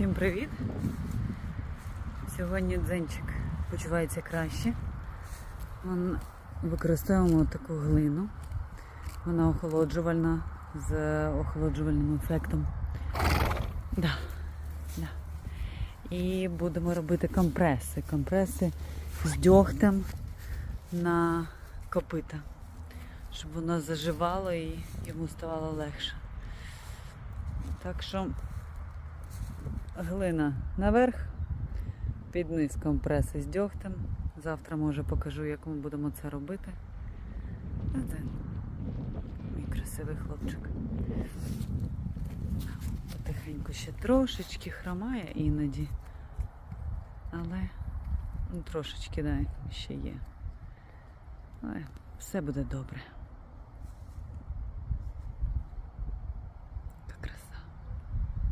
Всім привіт! Сьогодні дзенчик почувається краще. Вон використовуємо таку глину. Вона охолоджувальна з охолоджувальним ефектом. Да. Да. І будемо робити компреси. Компреси з дьогтем на копита, щоб воно заживало і йому ставало легше. Так що глина наверх, під низ компреси з дьогтем. Завтра може покажу, як ми будемо це робити. А це мій красивий хлопчик. Потихеньку ще трошечки хромає іноді. Але ну, трошечки, да, ще є. Але все буде добре.